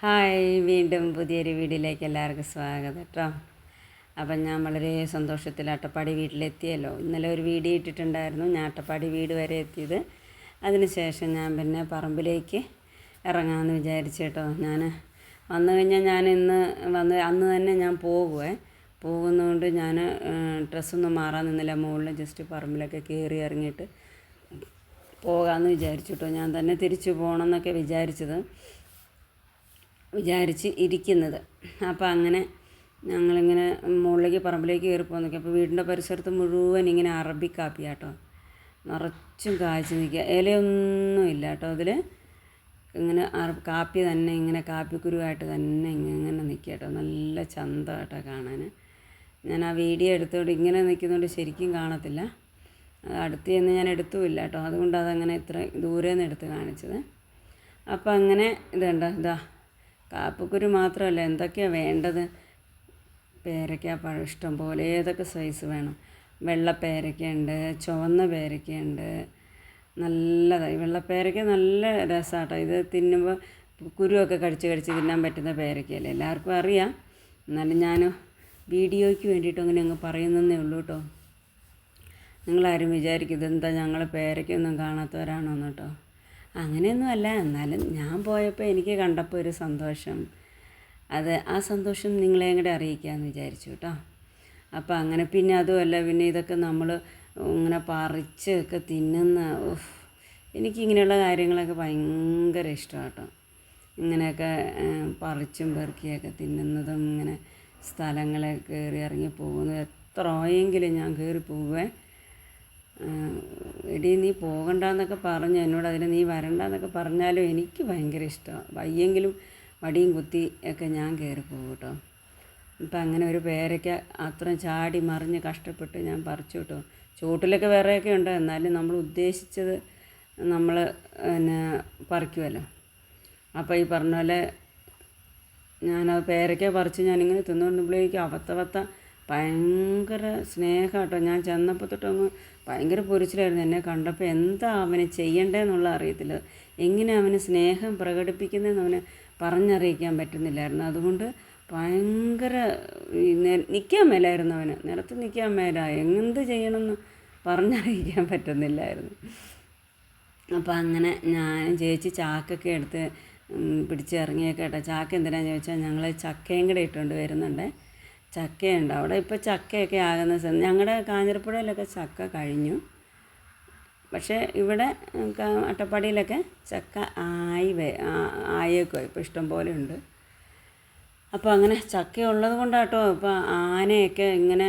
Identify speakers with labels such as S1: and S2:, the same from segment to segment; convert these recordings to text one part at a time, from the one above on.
S1: Hi വീണ്ടും പുതിയൊരു വീഡിയോയിലേക്ക് എല്ലാവർക്കും സ്വാഗതം കേട്ടോ അപ്പം ഞാൻ വളരെ സന്തോഷത്തിൽ അട്ടപ്പാടി വീട്ടിലെത്തിയല്ലോ. ഇന്നലെ ഒരു വീഡിയോ ഇട്ടിട്ടുണ്ടായിരുന്നു. ഞാൻ അട്ടപ്പാടി വീട് വരെ എത്തിയത്. അതിനുശേഷം ഞാൻ പിന്നെ പറമ്പിലേക്ക് ഇറങ്ങാമെന്ന് വിചാരിച്ചു കേട്ടോ ഞാൻ വന്നു കഴിഞ്ഞാൽ ഞാൻ ഇന്ന് വന്ന് അന്ന് തന്നെ ഞാൻ പോകുവേ പോകുന്നതുകൊണ്ട് ഞാൻ ഡ്രസ്സൊന്നും മാറാൻ നിന്നില്ല. മുകളിൽ ജസ്റ്റ് പറമ്പിലൊക്കെ കയറി ഇറങ്ങിയിട്ട് പോകാമെന്ന് വിചാരിച്ചു കേട്ടോ ഞാൻ തന്നെ തിരിച്ചു പോകണം എന്നൊക്കെ വിചാരിച്ചത്. വിചാരിച്ച് ഇരിക്കുന്നത്. അപ്പോൾ അങ്ങനെ ഞങ്ങളിങ്ങനെ മുകളിലേക്ക് പറമ്പിലേക്ക് കയറി പോകാൻ നോക്കി. അപ്പോൾ വീടിന്റെ പരിസരത്ത് മുഴുവൻ ഇങ്ങനെ അറബി കാപ്പിയാട്ടോ. നിറച്ചും കായ്ച്ച് നിൽക്കുക. ഇലയൊന്നും ഇല്ല കേട്ടോ അതിൽ ഇങ്ങനെ കാപ്പി തന്നെ ഇങ്ങനെ കാപ്പിക്കുരുവായിട്ട് തന്നെ ഇങ്ങനെ നിൽക്കുക കേട്ടോ. നല്ല ചന്ത കേട്ടോ കാണാൻ ഞാൻ ആ വീഡിയോ എടുത്തോണ്ട് ഇങ്ങനെ നിൽക്കുന്നതുകൊണ്ട് ശരിക്കും കാണത്തില്ല. അത് അടുത്ത് ചെന്ന് ഞാൻ എടുത്തുമില്ല കേട്ടോ. അതുകൊണ്ട് അതങ്ങനെ ഇത്ര ദൂരെ നിന്ന് എടുത്ത് കാണിച്ചത്. അപ്പോൾ അങ്ങനെ ഇതുണ്ട്? ഇതാ കാപ്പിക്കുരു മാത്രമല്ല എന്തൊക്കെയാണ് വേണ്ടത്? പേരയ്ക്ക പഴം ഇഷ്ടം പോലെ ഏതൊക്കെ സൈസ് വേണം? വെള്ള പേരയ്ക്കയുണ്ട് ചുവന്ന പേരയ്ക്കയുണ്ട്. നല്ലതായി വെള്ളപ്പേരയ്ക്ക നല്ല രസമാട്ടോ ഇത് തിന്നുമ്പോൾ കുരുവൊക്കെ കടിച്ച് കടിച്ച് തിന്നാൻ പറ്റുന്ന പേരയ്ക്കയല്ലേ? എല്ലാവർക്കും അറിയാം. എന്നാലും ഞാൻ വീഡിയോയ്ക്ക് വേണ്ടിയിട്ട് അങ്ങനെ അങ്ങ് പറയുന്നതേ ഉള്ളൂ കേട്ടോ നിങ്ങളാരും വിചാരിക്കും ഇതെന്താ ഞങ്ങൾ പേരയ്ക്കൊന്നും കാണാത്തവരാണോന്ന് കേട്ടോ അങ്ങനെയൊന്നും അല്ല എന്നാലും ഞാൻ പോയപ്പോൾ എനിക്ക് കണ്ടപ്പോൾ ഒരു സന്തോഷം. അത് ആ സന്തോഷം നിങ്ങളെയും കൂടെ അറിയിക്കാമെന്ന് വിചാരിച്ചു കേട്ടോ അപ്പോൾ അങ്ങനെ പിന്നെ അതുമല്ല പിന്നെ ഇതൊക്കെ നമ്മൾ ഇങ്ങനെ പറിച്ചൊക്കെ തിന്നുന്ന. എനിക്കിങ്ങനെയുള്ള കാര്യങ്ങളൊക്കെ ഭയങ്കര ഇഷ്ടമാണ് കേട്ടോ ഇങ്ങനെയൊക്കെ പറിച്ചും പെറുക്കിയൊക്കെ തിന്നുന്നതും ഇങ്ങനെ സ്ഥലങ്ങളെ കയറി ഇറങ്ങി പോകുന്നത് എത്രയെങ്കിലും ഞാൻ കയറി പോവേ. എടി നീ പോകണ്ടെന്നൊക്കെ പറഞ്ഞു എന്നോട് അതിന് നീ വരണ്ടെന്നൊക്കെ പറഞ്ഞാലും എനിക്ക് ഭയങ്കര ഇഷ്ടമാണ് വയ്യെങ്കിലും വടിയും കുത്തി ഒക്കെ ഞാൻ കയറി പോകും കേട്ടോ. ഇപ്പം അങ്ങനെ ഒരു പേരയ്ക്ക അത്രയും ചാടി മറിഞ്ഞ് കഷ്ടപ്പെട്ട് ഞാൻ പറിച്ചു കേട്ടോ. ചൂട്ടിലൊക്കെ വേറെയൊക്കെ ഉണ്ട് എന്നാലും നമ്മൾ ഉദ്ദേശിച്ചത് നമ്മൾ പിന്നെ പറിക്കുമല്ലോ അപ്പോൾ ഈ പറഞ്ഞ പോലെ ഞാനത് പേരയ്ക്ക പറിച്ച് ഞാനിങ്ങനെ തിന്നുകൊണ്ടുമ്പോഴേക്കും അവത്തവത്ത ഭയങ്കര സ്നേഹം കേട്ടോ. ഞാൻ ചെന്നപ്പോൾ തൊട്ടങ്ങ് ഭയങ്കര പൊരിച്ചിലായിരുന്നു എന്നെ കണ്ടപ്പോൾ എന്താ അവന് ചെയ്യണ്ടേന്നുള്ള അറിയത്തില്ല. എങ്ങനെ അവന് സ്നേഹം പ്രകടിപ്പിക്കുന്നതെന്ന് അവന് പറഞ്ഞറിയിക്കാൻ പറ്റുന്നില്ലായിരുന്നു. അതുകൊണ്ട് ഭയങ്കര നിൽക്കാൻ മേലായിരുന്നു അവന്. നിലത്ത് നിൽക്കാൻ മേല. എന്ത് ചെയ്യണമെന്ന് പറഞ്ഞറിയിക്കാൻ പറ്റുന്നില്ലായിരുന്നു. അപ്പോൾ അങ്ങനെ ഞാൻ ചേച്ചി ചാക്കൊക്കെ എടുത്ത് പിടിച്ചിറങ്ങിയൊക്കെ കേട്ടോ. ചാക്ക് എന്തിനാണെന്ന് ചോദിച്ചാൽ ഞങ്ങൾ ചക്കയും കൂടെ ഇട്ടുകൊണ്ട് വരുന്നുണ്ട്. ചക്കയുണ്ട്. അവിടെ ഇപ്പോൾ ചക്കയൊക്കെ ആകുന്ന സമയം ഞങ്ങളുടെ കാഞ്ഞിരപ്പുഴയിലൊക്കെ ചക്ക കഴിഞ്ഞു. പക്ഷേ ഇവിടെ അട്ടപ്പാടിയിലൊക്കെ ചക്ക ആയി വേ ആ- ഇപ്പോൾ ഇഷ്ടം പോലെ ഉണ്ട്. അപ്പോൾ അങ്ങനെ ചക്ക ഉള്ളത് കൊണ്ടാട്ടോ ഇപ്പോൾ ആനയൊക്കെ ഇങ്ങനെ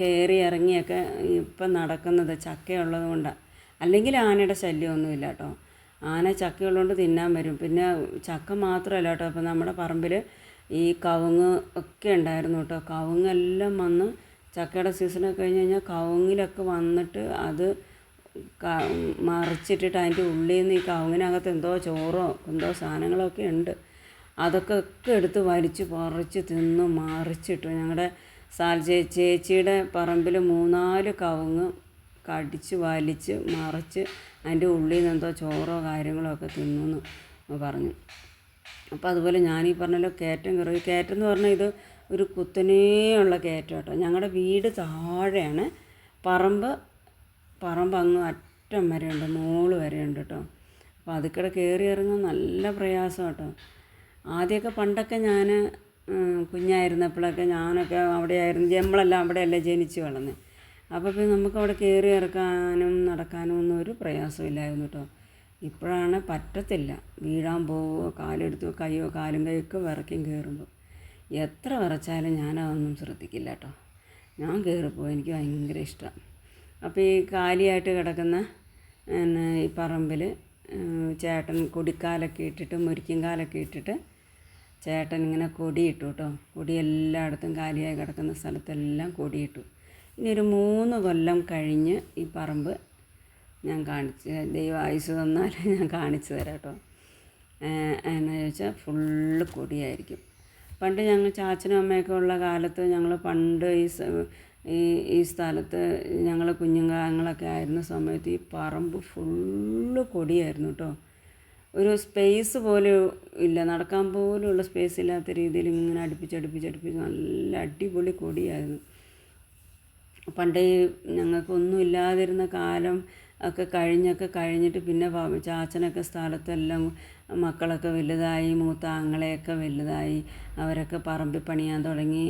S1: കയറി ഇറങ്ങിയൊക്കെ ഇപ്പം നടക്കുന്നത് ചക്ക ഉള്ളത് കൊണ്ടാണ് അല്ലെങ്കിൽ ആനയുടെ ശല്യമൊന്നുമില്ല കേട്ടോ ആന ചക്കയുള്ളതുകൊണ്ട് തിന്നാൻ വരും. പിന്നെ ചക്ക മാത്രമല്ല കേട്ടോ ഇപ്പം നമ്മുടെ പറമ്പിൽ ഈ കവുങ്ങ് ഒക്കെ ഉണ്ടായിരുന്നു കേട്ടോ. കവുങ്ങെല്ലാം വന്ന് ചക്കയുടെ സീസണൊക്കെ കഴിഞ്ഞ് കഴിഞ്ഞാൽ കവുങ്ങിലൊക്കെ വന്നിട്ട് അത് മറിച്ചിട്ടിട്ട് അതിന്റെ ഉള്ളിൽ നിന്ന് ഈ കവുങ്ങിനകത്ത് എന്തോ ചോറോ എന്തോ സാധനങ്ങളൊക്കെ ഉണ്ട്. അതൊക്കെ ഒക്കെ എടുത്ത് വലിച്ച് പറിച്ച് തിന്ന് മറിച്ചിട്ടു. ഞങ്ങളുടെ സാൽ ചേച്ചിയുടെ പറമ്പിൽ മൂന്നാൽ കവുങ്ങ് കടിച്ച് വലിച്ച് മറിച്ച് അതിന്റെ ഉള്ളിൽ നിന്ന് എന്തോ ചോറോ കാര്യങ്ങളോ ഒക്കെ തിന്നു എന്ന് പറഞ്ഞു. അപ്പോൾ അതുപോലെ ഞാൻ ഈ പറഞ്ഞല്ലോ കയറ്റം കയറി കയറ്റം എന്ന് പറഞ്ഞാൽ ഇത് ഒരു കുത്തനെയുള്ള കയറ്റം കേട്ടോ. ഞങ്ങളുടെ വീട് താഴെയാണ്. പറമ്പ് പറമ്പ് അങ്ങ് അറ്റം വരെയുണ്ട്. മോൾ വരെയുണ്ട് കേട്ടോ. അപ്പോൾ അതിക്കടെ കയറി ഇറങ്ങാൻ നല്ല പ്രയാസം കേട്ടോ. ആദ്യമൊക്കെ പണ്ടൊക്കെ ഞാൻ കുഞ്ഞായിരുന്നപ്പോഴൊക്കെ ഞാനൊക്കെ അവിടെയായിരുന്നു. നമ്മളെല്ലാം അവിടെയല്ലേ ജനിച്ച് വളർന്നത് അപ്പോൾ പിന്നെ നമുക്ക് അവിടെ കയറി ഇറക്കാനും നടക്കാനും ഒന്നും ഒരു പ്രയാസമില്ലായിരുന്നു കേട്ടോ. ഇപ്പോഴാണ് പറ്റത്തില്ല. വീഴാൻ പോവുകയോ കാലെടുത്തോ കൈയോ കാലും കൈയൊക്കെ വിറയ്ക്കും കയറുമ്പോൾ. എത്ര വിറച്ചാലും ഞാനതൊന്നും ശ്രദ്ധിക്കില്ല കേട്ടോ. ഞാൻ കയറിപ്പോയി. എനിക്ക് ഭയങ്കര ഇഷ്ടമാണ് അപ്പോൾ ഈ കാലിയായിട്ട് കിടക്കുന്ന പിന്നെ ഈ പറമ്പിൽ ചേട്ടൻ കൊടിക്കാലൊക്കെ ഇട്ടിട്ട് മുരിക്കും കാലൊക്കെ ഇട്ടിട്ട് ചേട്ടൻ ഇങ്ങനെ കൊടിയിട്ടു കേട്ടോ. കൊടി എല്ലായിടത്തും കാലിയായി കിടക്കുന്ന സ്ഥലത്തെല്ലാം കൊടിയിട്ടു. ഇനി ഒരു മൂന്ന് കൊല്ലം കഴിഞ്ഞ് ഈ പറമ്പ് ഞാൻ കാണിച്ച് ദൈവം ആയുസ് തന്നാൽ ഞാൻ കാണിച്ചു തരാം കേട്ടോ. എന്ന് ചോദിച്ചാൽ ഫുള്ള് കൊടിയായിരിക്കും. പണ്ട് ഞങ്ങൾ ചാച്ചനും അമ്മയൊക്കെ ഉള്ള കാലത്ത് ഞങ്ങൾ പണ്ട് ഈ ഈ ഈ സ്ഥലത്ത് ഞങ്ങൾ കുഞ്ഞുങ്ങളൊക്കെ ആയിരുന്ന സമയത്ത് ഈ പറമ്പ് ഫുള്ള് കൊടിയായിരുന്നു കേട്ടോ. ഒരു സ്പേസ് പോലും ഇല്ല. നടക്കാൻ പോലുമുള്ള സ്പേസ് ഇല്ലാത്ത രീതിയിൽ ഇങ്ങനെ അടുപ്പിച്ചടുപ്പിച്ചടുപ്പിച്ച് അടുപ്പിച്ച് അടുപ്പിച്ച് നല്ല അടിപൊളി കൊടിയായിരുന്നു. പണ്ടേ ഞങ്ങൾക്കൊന്നും ഇല്ലാതിരുന്ന കാലം ഒക്കെ കഴിഞ്ഞൊക്കെ കഴിഞ്ഞിട്ട് പിന്നെ ചാച്ചനൊക്കെ സ്ഥലത്തെല്ലാം മക്കളൊക്കെ വലുതായി മൂത്ത ആങ്ങളെയൊക്കെ വലുതായി അവരൊക്കെ പറമ്പിൽ പണിയാൻ തുടങ്ങി.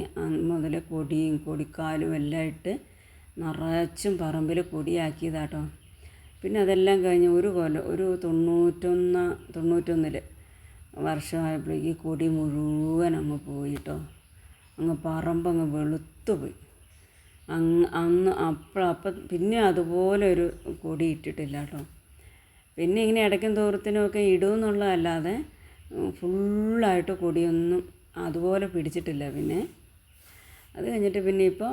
S1: മുതൽ കൊടിയും കൊടിക്കാലും എല്ലാം ഇട്ട് നിറച്ചും പറമ്പിൽ കൊടിയാക്കിയതാട്ടോ. പിന്നെ അതെല്ലാം കഴിഞ്ഞ് ഒരു കൊല്ലം ഒരു തൊണ്ണൂറ്റൊന്ന് തൊണ്ണൂറ്റൊന്നിൽ വർഷമായപ്പോഴേക്ക് കൊടി മുഴുവൻ അങ്ങ് പോയിട്ടോ അങ്ങ് പറമ്പങ്ങ് വെളുത്തു പോയി അന്ന് അപ്പോൾ അപ്പം പിന്നെ അതുപോലെ ഒരു കൊടി ഇട്ടിട്ടില്ല കേട്ടോ. പിന്നെ ഇങ്ങനെ ഇടയ്ക്കും തോറത്തിനുമൊക്കെ ഇടുമെന്നുള്ളതല്ലാതെ ഫുള്ളായിട്ട് കൊടിയൊന്നും അതുപോലെ പിടിച്ചിട്ടില്ല പിന്നെ. അത് കഴിഞ്ഞിട്ട് പിന്നെ ഇപ്പോൾ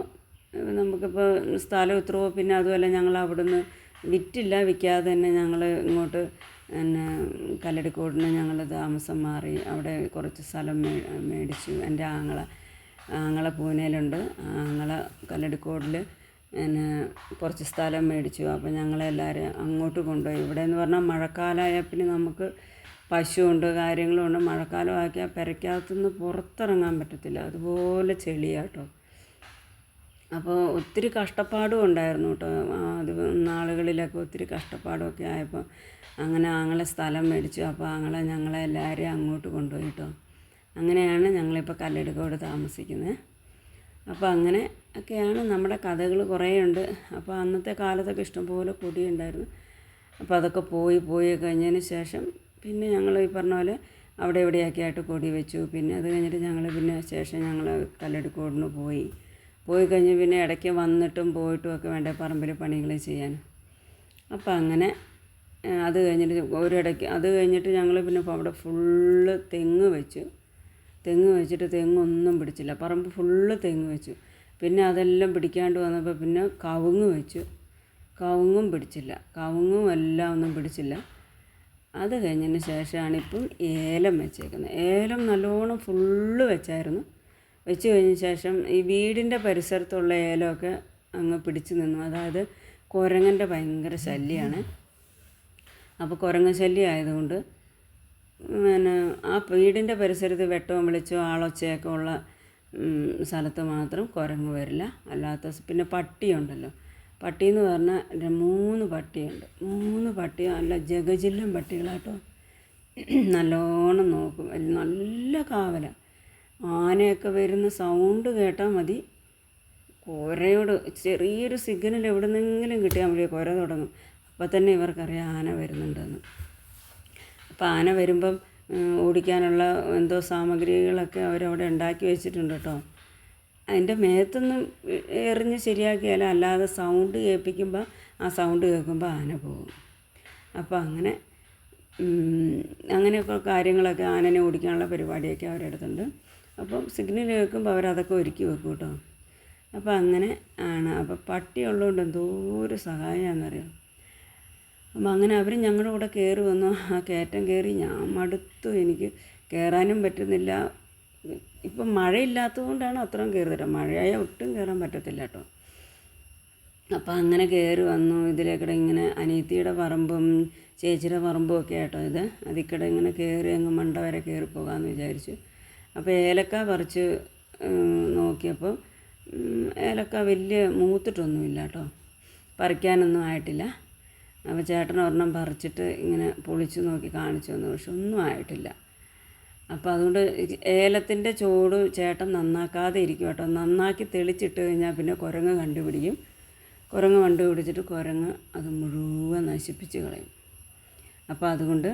S1: നമുക്കിപ്പോൾ സ്ഥലം ഇത്രയോ പിന്നെ അതുമല്ല ഞങ്ങൾ അവിടുന്ന് വിറ്റില്ല വിൽക്കാതെ തന്നെ ഞങ്ങൾ ഇങ്ങോട്ട് പിന്നെ കല്ലടിക്കോടിന് ഞങ്ങൾ താമസം മാറി അവിടെ കുറച്ച് സ്ഥലം മേടിച്ചു. എന്റെ ആങ്ങള ആങ്ങള പൂനെയിലുണ്ട്. ആങ്ങള കല്ലടിക്കോടിൽ പിന്നെ കുറച്ച് സ്ഥലം മേടിച്ചു. അപ്പോൾ ഞങ്ങളെല്ലാവരും അങ്ങോട്ട് കൊണ്ടുപോയി. ഇവിടെ എന്ന് പറഞ്ഞാൽ മഴക്കാലമായ പിന്നെ നമുക്ക് പശുവുണ്ട് കാര്യങ്ങളുണ്ട് മഴക്കാലം ആക്കിയാൽ പെരയ്ക്കകത്തുനിന്ന് പുറത്തിറങ്ങാൻ പറ്റത്തില്ല. അതുപോലെ ചെളിയാട്ടോ. അപ്പോൾ ഒത്തിരി കഷ്ടപ്പാടും ഉണ്ടായിരുന്നു കേട്ടോ. അത് നാളുകളിലൊക്കെ ഒത്തിരി കഷ്ടപ്പാടുമൊക്കെ ആയപ്പോൾ അങ്ങനെ ആങ്ങളെ സ്ഥലം മേടിച്ചു. അപ്പോൾ ആങ്ങളെ ഞങ്ങളെ എല്ലാവരെയും അങ്ങോട്ട് കൊണ്ടുപോയി കേട്ടോ. അങ്ങനെയാണ് ഞങ്ങളിപ്പോൾ കല്ലെടുക്കോട് താമസിക്കുന്നത്. അപ്പോൾ അങ്ങനെ ഒക്കെയാണ് നമ്മുടെ കഥകൾ കുറേ ഉണ്ട് അപ്പോൾ അന്നത്തെ കാലത്തൊക്കെ ഇഷ്ടംപോലെ കൊടിയുണ്ടായിരുന്നു. അപ്പോൾ അതൊക്കെ പോയി പോയി കഴിഞ്ഞതിന് ശേഷം പിന്നെ ഞങ്ങൾ ഈ പറഞ്ഞ പോലെ അവിടെ ഇവിടെയൊക്കെ ആയിട്ട് കൊടി വെച്ചു. പിന്നെ അത് കഴിഞ്ഞിട്ട് ഞങ്ങൾ പിന്നെ ശേഷം ഞങ്ങൾ കല്ലെടുക്കോടിന് പോയി. പോയി കഴിഞ്ഞ് പിന്നെ ഇടയ്ക്ക് വന്നിട്ടും പോയിട്ടും ഒക്കെ വേണ്ട പറമ്പിൽ പണികൾ ചെയ്യാൻ. അപ്പോൾ അങ്ങനെ അത് കഴിഞ്ഞിട്ട് ഒരിടയ്ക്ക് അത് കഴിഞ്ഞിട്ട് ഞങ്ങൾ പിന്നെ അവിടെ ഫുള്ള് തെങ്ങ് വെച്ചു. തെങ്ങ് വെച്ചിട്ട് തെങ്ങൊന്നും പിടിച്ചില്ല. പറമ്പ് ഫുള്ള് തെങ്ങ് വെച്ചു. പിന്നെ അതെല്ലാം പിടിക്കാണ്ട് വന്നപ്പോൾ പിന്നെ കവുങ്ങ് വെച്ചു. കവുങ്ങും പിടിച്ചില്ല. കവുങ്ങും എല്ലാം ഒന്നും പിടിച്ചില്ല. അത് കഴിഞ്ഞതിന് ശേഷമാണ് ഇപ്പം ഏലം വെച്ചേക്കുന്നത്. ഏലം നല്ലോണം ഫുള്ള് വെച്ചായിരുന്നു. വെച്ച് കഴിഞ്ഞ ശേഷം ഈ വീടിന്റെ പരിസരത്തുള്ള ഏലമൊക്കെ അങ്ങ് പിടിച്ചു നിന്നു. അതായത് കുരങ്ങന്റെ ഭയങ്കര ശല്യമാണ് അപ്പോൾ കുരങ്ങ ശല്യം ആയതുകൊണ്ട് പിന്നെ ആ വീടിന്റെ പരിസരത്ത് വെട്ടവും വെളിച്ചവും ആളൊച്ചയൊക്കെ ഉള്ള സ്ഥലത്ത് മാത്രം കുരങ്ങ് വരില്ല. അല്ലാത്ത പിന്നെ പട്ടിയുണ്ടല്ലോ. പട്ടി എന്ന് പറഞ്ഞാൽ മൂന്ന് പട്ടിയുണ്ട്. മൂന്ന് പട്ടി നല്ല ജഗജില്ലം പട്ടികളാട്ടോ. നല്ലോണം നോക്കും. നല്ല കാവല. ആനയൊക്കെ വരുന്ന സൗണ്ട് കേട്ടാൽ മതി. കുരയോട് ചെറിയൊരു സിഗ്നൽ എവിടെ നിന്നെങ്കിലും കിട്ടിയാൽ മതി. കുര തുടങ്ങും. അപ്പോൾ തന്നെ ഇവർക്കറിയാം ആന വരുന്നുണ്ടെന്ന്. അപ്പോൾ ആന വരുമ്പം ഓടിക്കാനുള്ള എന്തോ സാമഗ്രികളൊക്കെ അവരവിടെ ഉണ്ടാക്കി വെച്ചിട്ടുണ്ട് കേട്ടോ. അതിന്റെ മേത്തൊന്നും എറിഞ്ഞ് ശരിയാക്കിയാൽ അല്ലാതെ സൗണ്ട് കേൾപ്പിക്കുമ്പോൾ ആ സൗണ്ട് കേൾക്കുമ്പോൾ ആന പോകും. അപ്പോൾ അങ്ങനെ അങ്ങനെയൊക്കെ കാര്യങ്ങളൊക്കെ ആനനെ ഓടിക്കാനുള്ള പരിപാടിയൊക്കെ അവരെടുത്തുണ്ട്. അപ്പം സിഗ്നൽ കേൾക്കുമ്പോൾ അവരതൊക്കെ ഒരുക്കി വെക്കും കേട്ടോ. അപ്പോൾ അങ്ങനെ ആണ്. അപ്പോൾ പട്ടി ഉള്ളതുകൊണ്ട് ഒരു സഹായമാണെന്നറിയാം? അപ്പം അങ്ങനെ അവർ ഞങ്ങളുടെ കൂടെ കയറി വന്നു. ആ കയറ്റം കയറി ഞാൻ മടുത്തു. എനിക്ക് കയറാനും പറ്റുന്നില്ല. ഇപ്പം മഴയില്ലാത്തതുകൊണ്ടാണ് അത്രയും കയറി തരാം മഴയായാൽ ഒട്ടും കയറാൻ പറ്റത്തില്ല കേട്ടോ. അപ്പം അങ്ങനെ കയറി വന്നു. ഇതിലേക്കിടെ ഇങ്ങനെ അനീത്തിയുടെ പറമ്പും ചേച്ചിയുടെ പറമ്പും ഒക്കെ ആട്ടോ ഇത്. അതിക്കടെ ഇങ്ങനെ കയറി അങ്ങ് മണ്ട വരെ കയറി പോകാമെന്ന് വിചാരിച്ചു. അപ്പോൾ ഏലക്ക പറിച്ച് നോക്കിയപ്പോൾ ഏലക്ക വലിയ മൂത്തിട്ടൊന്നുമില്ല കേട്ടോ. പറിക്കാനൊന്നും ആയിട്ടില്ല. അപ്പോൾ ചേട്ടൻ ഒരെണ്ണം പറിച്ചിട്ട് ഇങ്ങനെ പൊളിച്ച് നോക്കി കാണിച്ചു തന്നു. പക്ഷെ ഒന്നും ആയിട്ടില്ല. അപ്പോൾ അതുകൊണ്ട് ഏലത്തിന്റെ ചോട് ചേട്ടൻ നന്നാക്കാതെ ഇരിക്കും കേട്ടോ. നന്നാക്കി തെളിച്ചിട്ട് കഴിഞ്ഞാൽ പിന്നെ കുരങ്ങ് കണ്ടുപിടിക്കും. കുരങ്ങ് കണ്ടുപിടിച്ചിട്ട് കുരങ്ങ് അത് മുഴുവൻ നശിപ്പിച്ച് കളയും. അപ്പോൾ അതുകൊണ്ട്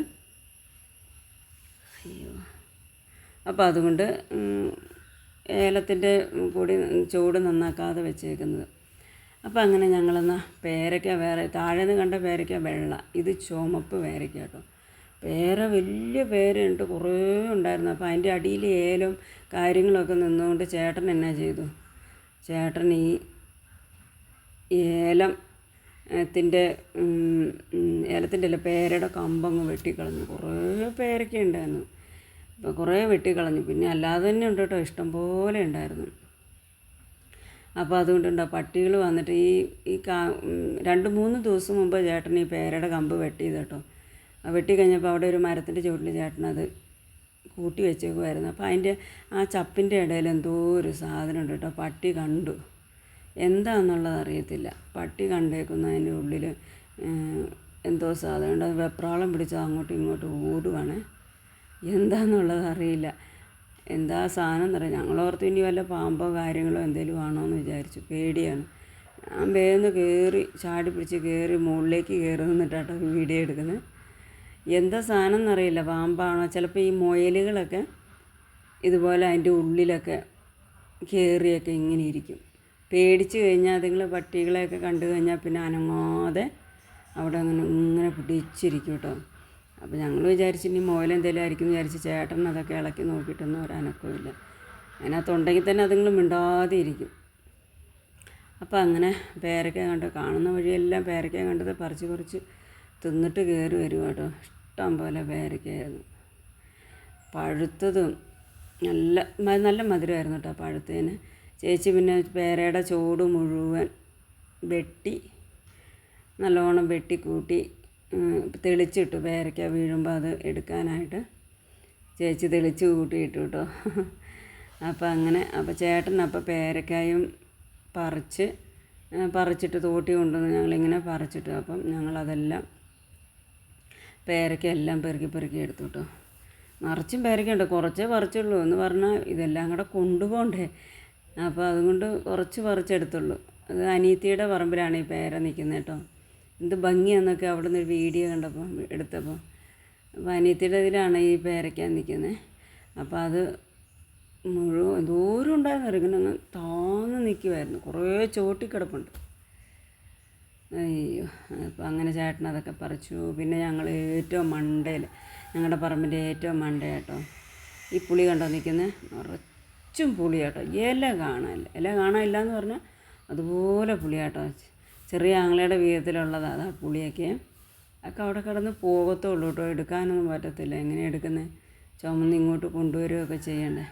S1: അയ്യോ. അപ്പോൾ അതുകൊണ്ട് ഏലത്തിന്റെ കൂടി ചൂട് നന്നാക്കാതെ വെച്ചേക്കുന്നത്. അപ്പോൾ അങ്ങനെ ഞങ്ങളെന്നാ പേരയ്ക്ക വേറെ താഴെ നിന്ന് കണ്ട പേരയ്ക്ക വെള്ള. ഇത് ചുമപ്പ് പേരയ്ക്ക കേട്ടോ പേര വലിയ പേരുണ്ട് കുറേ ഉണ്ടായിരുന്നു. അപ്പോൾ അതിന്റെ അടിയിൽ ഏലും കാര്യങ്ങളൊക്കെ നിന്നുകൊണ്ട് ചേട്ടൻ എന്നാ ചെയ്തു? ചേട്ടൻ ഈ ഏലം ത്തിന്റെ ഏലത്തിന്റെ അല്ല പേരയുടെ കമ്പങ്ങ് വെട്ടിക്കളഞ്ഞു. കുറേ പേരൊക്കെ ഉണ്ടായിരുന്നു. അപ്പോൾ കുറേ വെട്ടിക്കളഞ്ഞു. പിന്നെ അല്ലാതെ തന്നെ ഉണ്ട് കേട്ടോ ഇഷ്ടം പോലെ ഉണ്ടായിരുന്നു. അപ്പോൾ അതുകൊണ്ടുണ്ട് പട്ടികൾ വന്നിട്ട് ഈ ഈ കാ രണ്ട് മൂന്ന് ദിവസം മുമ്പ് ചേട്ടൻ ഈ പേരയുടെ കമ്പ് വെട്ടിയത് കേട്ടോ വെട്ടി കഴിഞ്ഞപ്പോൾ അവിടെ ഒരു മരത്തിന്റെ ചുവട്ടിൽ ചേട്ടനത് കൂട്ടി വെച്ചേക്കുമായിരുന്നു അപ്പോൾ അതിന്റെ ആ ചപ്പിന്റെ ഇടയിൽ എന്തോ ഒരു സാധനം ഉണ്ട് കേട്ടോ പട്ടി കണ്ടു. എന്താണെന്നുള്ളത് അറിയത്തില്ല. പട്ടി കണ്ടേക്കുന്നതിന്റെ ഉള്ളിൽ എന്തോ സാധനം ഉണ്ട്. വെപ്രാളം പിടിച്ചത് അങ്ങോട്ടും ഇങ്ങോട്ടും ഓടുവാണ്. എന്താണെന്നുള്ളത് അറിയില്ല. എന്താ സാധനം എന്നറിയാം ഞങ്ങളോർത്ത് ഇനി വല്ല പാമ്പോ കാര്യങ്ങളോ എന്തെങ്കിലും ആണോ എന്ന് വിചാരിച്ചു. പേടിയാണ്. ഞാൻ വേഗം കയറി ചാടി പിടിച്ച് കയറി മുകളിലേക്ക് കയറി നിന്നിട്ടാട്ടോ വീഡിയോ എടുക്കുന്നത്. എന്താ സാധനം എന്നറിയില്ല. പാമ്പാണോ? ചിലപ്പോൾ ഈ മുയലുകളൊക്കെ ഇതുപോലെ അതിന്റെ ഉള്ളിലൊക്കെ കയറിയൊക്കെ ഇങ്ങനെ ഇരിക്കും. പേടിച്ച് കഴിഞ്ഞാൽ അതുങ്ങൾ പട്ടികളെയൊക്കെ കണ്ടു കഴിഞ്ഞാൽ പിന്നെ അനങ്ങാതെ അവിടെ അങ്ങനെ ഇങ്ങനെ പിടിച്ചിരിക്കും കേട്ടോ. അപ്പോൾ ഞങ്ങൾ വിചാരിച്ചു ഇനി മുയലെന്തെങ്കിലും ആയിരിക്കും വിചാരിച്ച് ചേട്ടൻ അതൊക്കെ ഇളക്കി നോക്കിയിട്ടൊന്നും ഒരനക്കമില്ല അതിനകത്തുണ്ടെങ്കിൽ തന്നെ അതുങ്ങൾ മിണ്ടാതെ ഇരിക്കും അപ്പോൾ അങ്ങനെ പേരക്ക കണ്ട്. കാണുന്ന വഴിയെല്ലാം പേരക്ക കണ്ടത് പറിച്ച് പറിച്ച് തിന്നിട്ട് കയറി വരും കേട്ടോ. ഇഷ്ടം പോലെ പേരക്കയായിരുന്നു. പഴുത്തതും നല്ല നല്ല മധുരമായിരുന്നു കേട്ടോ പഴുത്തതിന്. ചേച്ചി പിന്നെ പേരയുടെ ചോട് മുഴുവൻ വെട്ടി നല്ലോണം വെട്ടി കൂട്ടി തെളിച്ചിട്ടു. പേരയ്ക്ക വീഴുമ്പോൾ അത് എടുക്കാനായിട്ട് ചേച്ചി തെളിച്ച് കൂട്ടിയിട്ടു കേട്ടോ. അപ്പോൾ അങ്ങനെ അപ്പോൾ ചേട്ടൻ അപ്പോൾ പേരക്കായും പറിച്ച് പറിച്ചിട്ട് തോട്ടി കൊണ്ടുവന്ന് ഞങ്ങളിങ്ങനെ പറിച്ചിട്ടു. അപ്പം ഞങ്ങളതെല്ലാം പേരയ്ക്ക എല്ലാം പെറുക്കി പെറുക്കി എടുത്തു കേട്ടോ. നിറച്ചും പേരയ്ക്കുണ്ട് കുറച്ചേ പറിച്ചുള്ളൂ. എന്ന് പറഞ്ഞാൽ ഇതെല്ലാം കൂടെ കൊണ്ടുപോകണ്ടേ അപ്പോൾ അതുകൊണ്ട് കുറച്ച് പറിച്ചെടുത്തുള്ളൂ. അത് അനീത്തിയുടെ പറമ്പിലാണ് ഈ പേര നിൽക്കുന്നത് കേട്ടോ. എന്ത് ഭംഗിയാന്നൊക്കെ അവിടെ നിന്ന് വീഡിയോ കണ്ടപ്പോൾ എടുത്തപ്പോൾ അപ്പോൾ അനിയത്തിയുടെ ഇതിലാണ് ഈ പേരയ്ക്കാൻ നിൽക്കുന്നത് അപ്പോൾ അത് മുഴുവൻ ദൂരം ഉണ്ടായിരുന്നു ഇങ്ങനെ താന്ന് നിൽക്കുമായിരുന്നു കുറേ ചോട്ടി കിടപ്പുണ്ട്. അയ്യോ അപ്പോൾ അങ്ങനെ ചേട്ടൻ അതൊക്കെ പറിച്ചു. പിന്നെ ഞങ്ങൾ ഏറ്റവും മണ്ടയിൽ ഞങ്ങളുടെ പറമ്പിന്റെ ഏറ്റവും മണ്ട കേട്ടോ ഈ പുളി കണ്ടോ നിൽക്കുന്നത് നിറച്ചും പുളി കേട്ടോ ഇല കാണാനില്ല. ഇല കാണാനില്ല എന്ന് പറഞ്ഞാൽ അതുപോലെ പുളി കേട്ടോ ചെറിയ ആങ്ങളയുടെ വീതത്തിലുള്ളതാണ് ആ പുളിയൊക്കെ. അതൊക്കെ അവിടെ കിടന്ന് പോകത്തുള്ളൂ കേട്ടോ. എടുക്കാനൊന്നും പറ്റത്തില്ല. എങ്ങനെ എടുക്കുന്നത് ചുമന്ന് ഇങ്ങോട്ട് കൊണ്ടുവരികയൊക്കെ ചെയ്യണ്ടേ.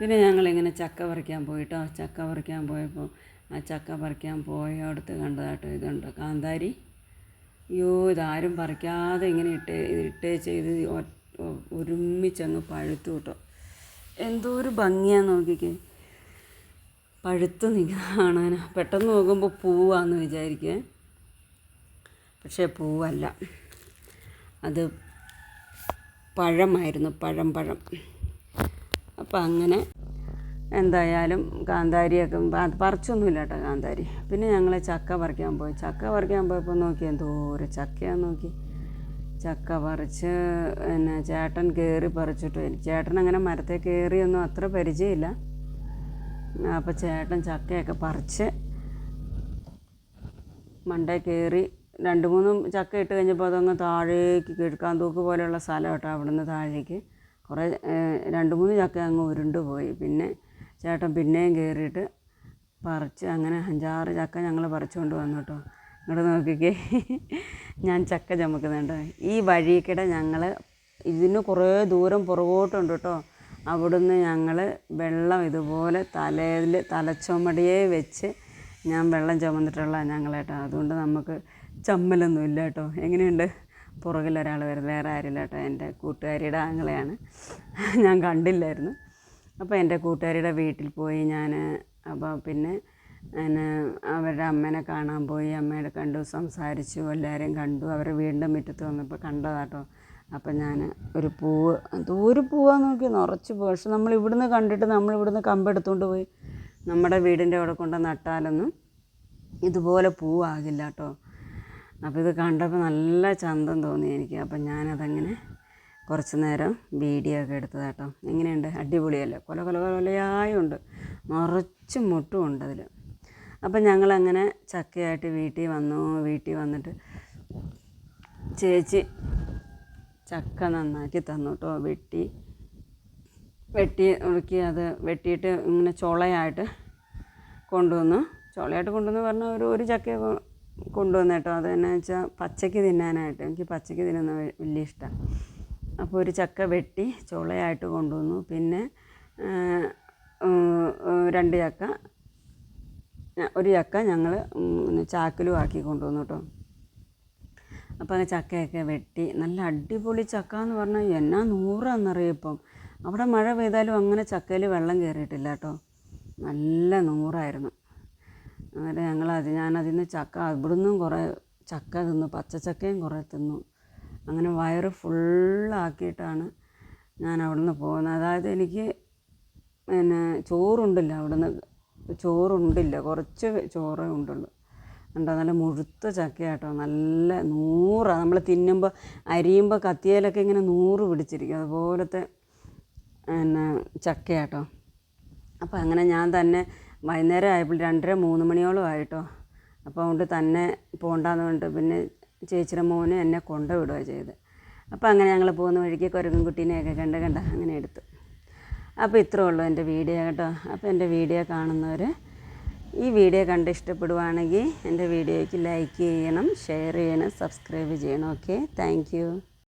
S1: പിന്നെ ഞങ്ങളിങ്ങനെ ചക്ക പറിക്കാൻ പോയിട്ടോ. ചക്ക പറിക്കാൻ പോയപ്പോൾ ആ ചക്ക പറിക്കാൻ പോയടുത്ത് കണ്ടതാട്ടോ ഇതുണ്ട്. കാന്താരി. അയ്യോ ഇതാരും പറിക്കാതെ ഇങ്ങനെ ഇട്ടേ ചെയ്ത് ഒ- ഒ- ഒരുമിച്ചങ്ങ് പഴുത്തു കേട്ടോ. എന്തോ ഒരു ഭംഗിയാന്ന് നോക്കിക്കേ. പഴുത്ത് കാണാൻ പെട്ടെന്ന് നോക്കുമ്പോൾ പൂവാന്ന് വിചാരിക്കുക പക്ഷേ പൂവല്ല. അത് പഴമായിരുന്നു പഴം പഴം അപ്പം അങ്ങനെ എന്തായാലും കാന്താരിയൊക്കെ പറിച്ചൊന്നുമില്ല കേട്ടോ കാന്താരി. പിന്നെ ഞങ്ങൾ ചക്ക പറിക്കാൻ പോയി. ചക്ക പറിക്കാൻ പോയപ്പോൾ നോക്കി എന്തോരം ചക്കയാന്ന് നോക്കി. ചക്ക പറിച്ച് പിന്നെ ചേട്ടൻ കയറി പറിച്ചിട്ട്. ചേട്ടൻ അങ്ങനെ മരത്തെ കയറിയൊന്നും അത്ര പരിചയമില്ല. അപ്പോൾ ചേട്ടൻ ചക്കയൊക്കെ പറിച്ച് മണ്ടേ കയറി രണ്ട് മൂന്നും ചക്ക ഇട്ട് കഴിഞ്ഞപ്പോൾ അതങ്ങ് താഴേക്ക് കിഴക്കാൻ തൂക്ക് പോലെയുള്ള സ്ഥലം കേട്ടോ അവിടുന്ന് താഴേക്ക്. കുറേ രണ്ട് മൂന്ന് ചക്ക അങ്ങ് ഉരുണ്ട് പോയി. പിന്നെ ചേട്ടൻ പിന്നെയും കയറിയിട്ട് പറിച്ച് അങ്ങനെ അഞ്ചാറ് ചക്ക ഞങ്ങൾ പറിച്ചുകൊണ്ട് വന്നു കേട്ടോ. ഇങ്ങോട്ട് നോക്കിക്കേ. ഞാൻ ചക്ക ചമക്കുന്നുണ്ട്. ഈ വഴിക്കിടെ ഞങ്ങൾ ഇതിന് കുറേ ദൂരം പുറകോട്ടുണ്ട് കേട്ടോ. അവിടുന്ന് ഞങ്ങൾ വെള്ളം ഇതുപോലെ തലയിൽ തലച്ചുമടിയെ വെച്ച് ഞാൻ വെള്ളം ചുമന്നിട്ടുള്ള ഞങ്ങളേട്ടോ. അതുകൊണ്ട് നമുക്ക് ചമ്മലൊന്നും ഇല്ല കേട്ടോ എങ്ങനെയുണ്ട്? പുറകിൽ ഒരാൾ വരുന്നത് വേറെ ആരില്ല കേട്ടോ എന്റെ കൂട്ടുകാരിയുടെ ആങ്ങളെയാണ്. ഞാൻ കണ്ടില്ലായിരുന്നു. അപ്പോൾ എന്റെ കൂട്ടുകാരിയുടെ വീട്ടിൽ പോയി ഞാൻ അപ്പോൾ പിന്നെ പിന്നെ അവരുടെ അമ്മേനെ കാണാൻ പോയി. അമ്മയുടെ കണ്ടു സംസാരിച്ചു എല്ലാവരെയും കണ്ടു. അവരെ വീണ്ടും മുറ്റത്ത് വന്നപ്പോൾ കണ്ടതാട്ടോ. അപ്പം ഞാൻ ഒരു പൂവ് എന്തോ ഒരു പൂവാന്ന് നോക്കി നിറച്ച് പോകും പക്ഷെ നമ്മൾ ഇവിടുന്ന് കണ്ടിട്ട് നമ്മൾ ഇവിടുന്ന് കമ്പെടുത്തുകൊണ്ട് പോയി നമ്മുടെ വീടിന്റെ അവിടെ കൊണ്ട് നട്ടാലൊന്നും ഇതുപോലെ പൂവാകില്ല കേട്ടോ. അപ്പോൾ ഇത് കണ്ടപ്പോൾ നല്ല ചന്തം തോന്നി എനിക്ക്. അപ്പം ഞാനതങ്ങനെ കുറച്ച് നേരം വീഡിയോ ഒക്കെ എടുത്തത് കേട്ടോ. എങ്ങനെയുണ്ട്? അടിപൊളിയല്ലേ? കൊല കൊല കൊലയായുണ്ട്. നിറച്ച് മുട്ടും ഉണ്ട് അതിൽ. അപ്പം ഞങ്ങളങ്ങനെ ചക്കയായിട്ട് വീട്ടിൽ വന്നു. വീട്ടിൽ വന്നിട്ട് ചേച്ചി ചക്ക നന്നാക്കി തന്നു കേട്ടോ വെട്ടി. വെട്ടി ഉണക്കി അത് വെട്ടിയിട്ട് ഇങ്ങനെ ചുളയായിട്ട് കൊണ്ടുവന്നു. ചുളയായിട്ട് കൊണ്ടുവന്ന് പറഞ്ഞാൽ ഒരു ഒരു ചക്ക കൊണ്ടുവന്നു കേട്ടോ അത് എന്നാ വെച്ചാൽ പച്ചയ്ക്ക് തിന്നാനായിട്ട്. എനിക്ക് പച്ചയ്ക്ക് തിന്നുന്ന വലിയ ഇഷ്ടമാണ് അപ്പോൾ ഒരു ചക്ക വെട്ടി ചുളയായിട്ട് കൊണ്ടുവന്നു. പിന്നെ രണ്ട് ചക്ക ഒരു ചക്ക ഞങ്ങൾ ചാക്കിലും ആക്കി കൊണ്ടുവന്നു കേട്ടോ. അപ്പോൾ ചക്കയൊക്കെ വെട്ടി. നല്ല അടിപൊളി ചക്ക എന്ന് പറഞ്ഞാൽ എന്നാ നൂറാന്നറിയപ്പം അവിടെ മഴ പെയ്താലും അങ്ങനെ ചക്കയിൽ വെള്ളം കയറിയിട്ടില്ല കേട്ടോ. നല്ല നൂറായിരുന്നു. അങ്ങനെ അത് ഞാനതിൽ നിന്ന് ചക്ക ഇവിടുന്നും കുറേ ചക്ക തിന്നു പച്ചച്ചക്കയും കുറേ തിന്നു. അങ്ങനെ വയറ് ഫുള്ളാക്കിയിട്ടാണ് ഞാൻ അവിടെ നിന്ന് പോകുന്നത്. അതായത് എനിക്ക് പിന്നെ ചോറുണ്ടില്ല അവിടുന്ന്. ചോറുണ്ടില്ല കുറച്ച് ചോറേ ഉണ്ടുള്ളൂ. ഉണ്ടോ നല്ല മുഴുത്ത ചക്കയാട്ടോ. നല്ല നൂറാണ് നമ്മൾ തിന്നുമ്പോൾ അരിയുമ്പോൾ കത്തിയേലൊക്കെ ഇങ്ങനെ നൂറ് പിടിച്ചിരിക്കും. അതുപോലത്തെ പിന്നെ ചക്കയാട്ടോ. അപ്പോൾ അങ്ങനെ ഞാൻ തന്നെ വൈകുന്നേരം ആയപ്പോൾ രണ്ടര മൂന്ന് മണിയോളം ആയിട്ടോ. അപ്പോൾ അതുകൊണ്ട് തന്നെ പോകണ്ടെന്ന് പറഞ്ഞിട്ട് പിന്നെ ചേച്ചിയുടെ മോന് എന്നെ കൊണ്ടുവിടുക ചെയ്ത്. അപ്പോൾ അങ്ങനെ ഞങ്ങൾ പോകുന്ന വഴിക്ക് കുരങ്ങും കുട്ടീനെയൊക്കെ കണ്ട് കണ്ട അങ്ങനെ എടുത്തു. അപ്പോൾ ഇത്രേ ഉള്ളൂ എന്റെ വീഡിയോ കേട്ടോ. അപ്പോൾ എന്റെ വീഡിയോ കാണുന്നവർ ഈ വീഡിയോ കണ്ട് ഇഷ്ടപ്പെടുവാണെങ്കിൽ എന്റെ വീഡിയോയ്ക്ക് ലൈക്ക് ചെയ്യണം ഷെയർ ചെയ്യണം സബ്സ്ക്രൈബ് ചെയ്യണം. Okay thank